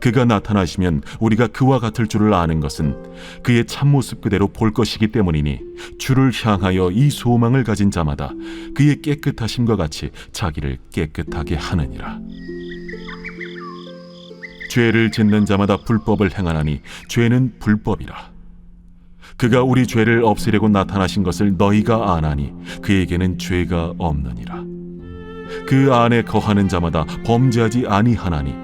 그가 나타나시면 우리가 그와 같을 줄을 아는 것은 그의 참모습 그대로 볼 것이기 때문이니 주를 향하여 이 소망을 가진 자마다 그의 깨끗하심과 같이 자기를 깨끗하게 하느니라. 죄를 짓는 자마다 불법을 행하나니 죄는 불법이라. 그가 우리 죄를 없애려고 나타나신 것을 너희가 아나니 그에게는 죄가 없느니라. 그 안에 거하는 자마다 범죄하지 아니하나니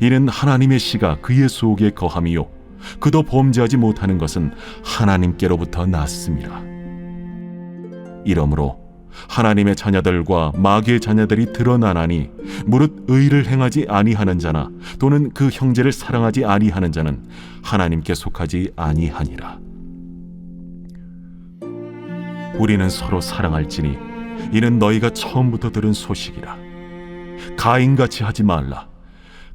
이는 하나님의 씨가 그의 속에 거함이요. 그도 범죄하지 못하는 것은 하나님께로부터 났습니다. 이러므로 하나님의 자녀들과 마귀의 자녀들이 드러나나니 무릇 의를 행하지 아니하는 자나 또는 그 형제를 사랑하지 아니하는 자는 하나님께 속하지 아니하니라. 우리는 서로 사랑할지니 이는 너희가 처음부터 들은 소식이라. 가인같이 하지 말라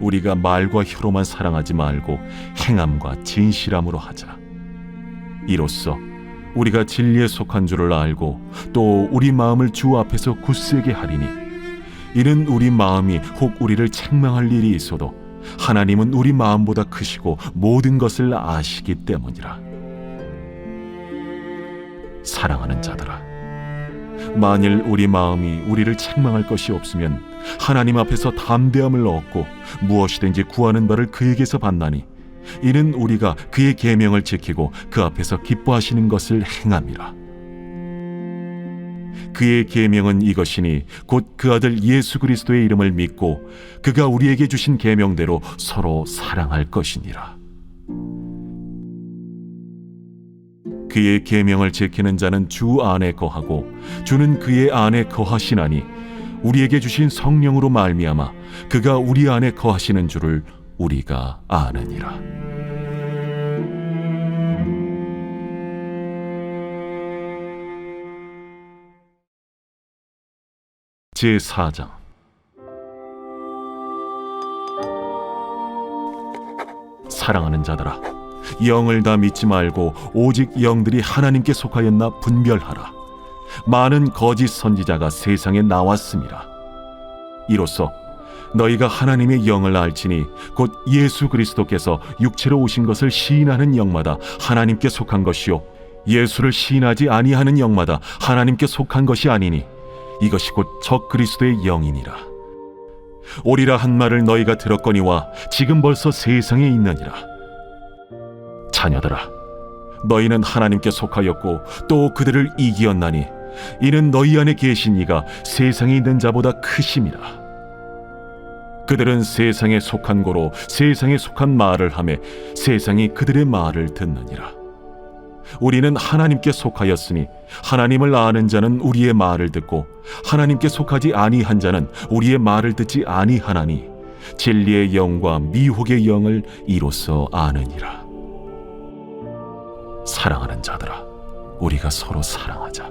우리가 말과 혀로만 사랑하지 말고 행함과 진실함으로 하자. 이로써 우리가 진리에 속한 줄을 알고 또 우리 마음을 주 앞에서 굳세게 하리니 이는 우리 마음이 혹 우리를 책망할 일이 있어도 하나님은 우리 마음보다 크시고 모든 것을 아시기 때문이라. 사랑하는 자들아 만일 우리 마음이 우리를 책망할 것이 없으면 하나님 앞에서 담대함을 얻고 무엇이든지 구하는 바를 그에게서 받나니 이는 우리가 그의 계명을 지키고 그 앞에서 기뻐하시는 것을 행함이라. 그의 계명은 이것이니 곧 그 아들 예수 그리스도의 이름을 믿고 그가 우리에게 주신 계명대로 서로 사랑할 것이니라. 그의 계명을 지키는 자는 주 안에 거하고 주는 그의 안에 거하시나니 우리에게 주신 성령으로 말미암아 그가 우리 안에 거하시는 줄을 우리가 아느니라. 제 4장 사랑하는 자들아 영을 다 믿지 말고 오직 영들이 하나님께 속하였나 분별하라. 많은 거짓 선지자가 세상에 나왔습니다. 이로써 너희가 하나님의 영을 알지니 곧 예수 그리스도께서 육체로 오신 것을 시인하는 영마다 하나님께 속한 것이요 예수를 시인하지 아니하는 영마다 하나님께 속한 것이 아니니 이것이 곧 적 그리스도의 영이니라. 오리라 한 말을 너희가 들었거니와 지금 벌써 세상에 있느니라. 자녀들아 너희는 하나님께 속하였고 또 그들을 이기었나니 이는 너희 안에 계신 이가 세상에 있는 자보다 크심이라. 그들은 세상에 속한 고로 세상에 속한 말을 하매 세상이 그들의 말을 듣느니라. 우리는 하나님께 속하였으니 하나님을 아는 자는 우리의 말을 듣고 하나님께 속하지 아니한 자는 우리의 말을 듣지 아니하나니 진리의 영과 미혹의 영을 이로써 아느니라. 사랑하는 자들아 우리가 서로 사랑하자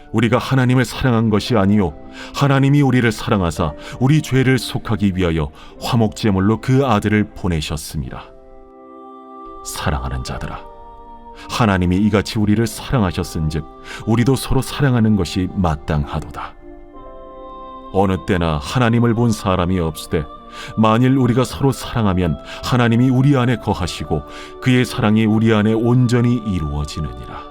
우리가 하나님을 사랑한 것이 아니요. 하나님이 우리를 사랑하사 우리 죄를 속하기 위하여 화목 제물로 그 아들을 보내셨습니다. 사랑하는 자들아 하나님이 이같이 우리를 사랑하셨은즉 우리도 서로 사랑하는 것이 마땅하도다. 어느 때나 하나님을 본 사람이 없으되 만일 우리가 서로 사랑하면 하나님이 우리 안에 거하시고 그의 사랑이 우리 안에 온전히 이루어지느니라.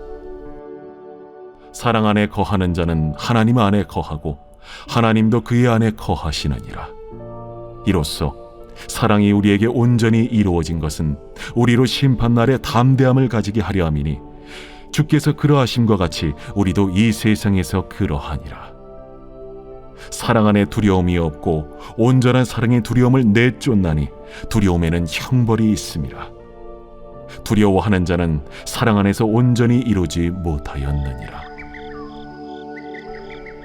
사랑 안에 거하는 자는 하나님 안에 거하고 하나님도 그의 안에 거하시느니라. 이로써 사랑이 우리에게 온전히 이루어진 것은 우리로 심판 날에 담대함을 가지게 하려 함이니 주께서 그러하심과 같이 우리도 이 세상에서 그러하니라. 사랑 안에 두려움이 없고 온전한 사랑의 두려움을 내쫓나니 두려움에는 형벌이 있습니다. 두려워하는 자는 사랑 안에서 온전히 이루지 못하였느니라.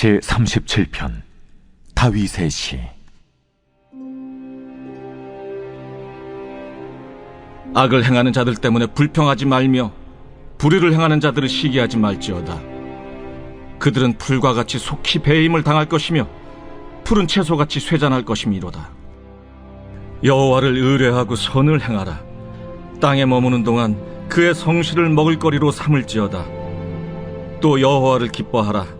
제 37편 다윗의 시 악을 행하는 자들 때문에 불평하지 말며 불의를 행하는 자들을 시기하지 말지어다. 그들은 풀과 같이 속히 배임을 당할 것이며 푸른 채소같이 쇠잔할 것이미로다. 여호와를 의뢰하고 선을 행하라. 땅에 머무는 동안 그의 성실을 먹을거리로 삼을지어다. 또 여호와를 기뻐하라.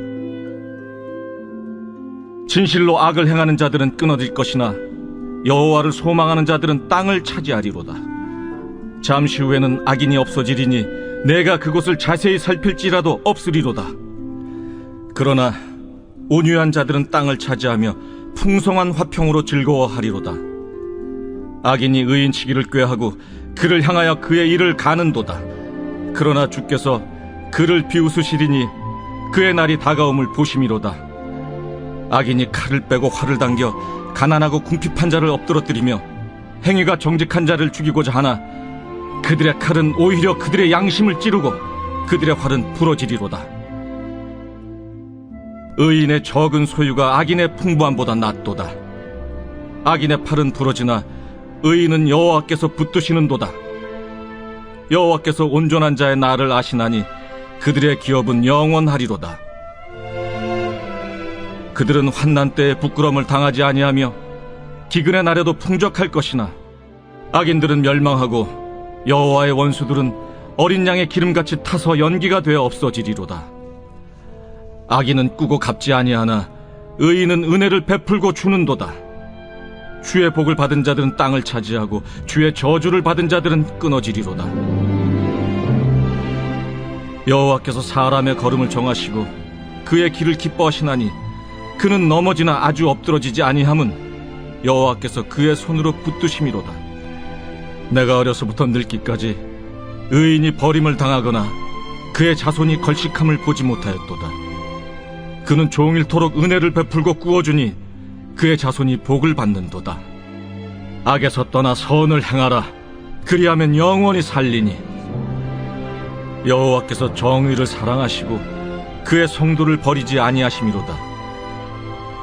진실로 악을 행하는 자들은 끊어질 것이나 여호와를 소망하는 자들은 땅을 차지하리로다. 잠시 후에는 악인이 없어지리니 내가 그곳을 자세히 살필지라도 없으리로다. 그러나 온유한 자들은 땅을 차지하며 풍성한 화평으로 즐거워하리로다. 악인이 의인치기를 꾀하고 그를 향하여 그의 일을 가는도다. 그러나 주께서 그를 비웃으시리니 그의 날이 다가옴을 보심이로다. 악인이 칼을 빼고 활을 당겨 가난하고 궁핍한 자를 엎드러뜨리며 행위가 정직한 자를 죽이고자 하나 그들의 칼은 오히려 그들의 양심을 찌르고 그들의 활은 부러지리로다. 의인의 적은 소유가 악인의 풍부함보다 낫도다. 악인의 팔은 부러지나 의인은 여호와께서 붙드시는도다. 여호와께서 온전한 자의 나를 아시나니 그들의 기업은 영원하리로다. 그들은 환난 때에 부끄러움을 당하지 아니하며 기근의 날에도 풍족할 것이나 악인들은 멸망하고 여호와의 원수들은 어린 양의 기름같이 타서 연기가 되어 없어지리로다. 악인은 꾸고 갚지 아니하나 의인은 은혜를 베풀고 주는도다. 주의 복을 받은 자들은 땅을 차지하고 주의 저주를 받은 자들은 끊어지리로다. 여호와께서 사람의 걸음을 정하시고 그의 길을 기뻐하시나니 그는 넘어지나 아주 엎드러지지 아니함은 여호와께서 그의 손으로 붙드심이로다. 내가 어려서부터 늙기까지 의인이 버림을 당하거나 그의 자손이 걸식함을 보지 못하였도다. 그는 종일토록 은혜를 베풀고 꾸어주니 그의 자손이 복을 받는도다. 악에서 떠나 선을 행하라. 그리하면 영원히 살리니. 여호와께서 정의를 사랑하시고 그의 성도를 버리지 아니하심이로다.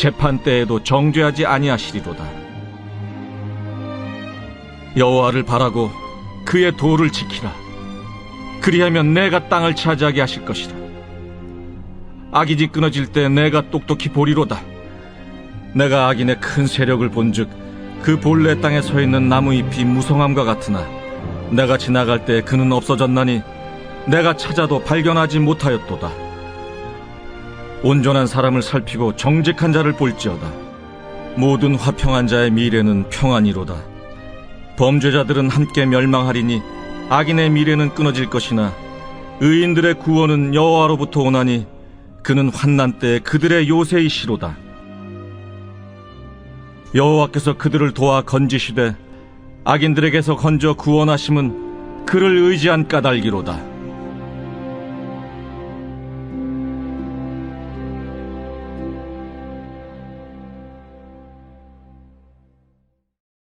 재판 때에도 정죄하지 아니하시리로다. 여호와를 바라고 그의 도를 지키라. 그리하면 내가 땅을 차지하게 하실 것이라. 악인이 끊어질 때 내가 똑똑히 보리로다. 내가 악인의 큰 세력을 본즉 그 본래 땅에 서 있는 나무 잎이 무성함과 같으나 내가 지나갈 때 그는 없어졌나니 내가 찾아도 발견하지 못하였도다. 온전한 사람을 살피고 정직한 자를 볼지어다. 모든 화평한 자의 미래는 평안이로다. 범죄자들은 함께 멸망하리니 악인의 미래는 끊어질 것이나 의인들의 구원은 여호와로부터 오나니 그는 환난 때 그들의 요새이시로다. 여호와께서 그들을 도와 건지시되 악인들에게서 건져 구원하심은 그를 의지한 까닭이로다.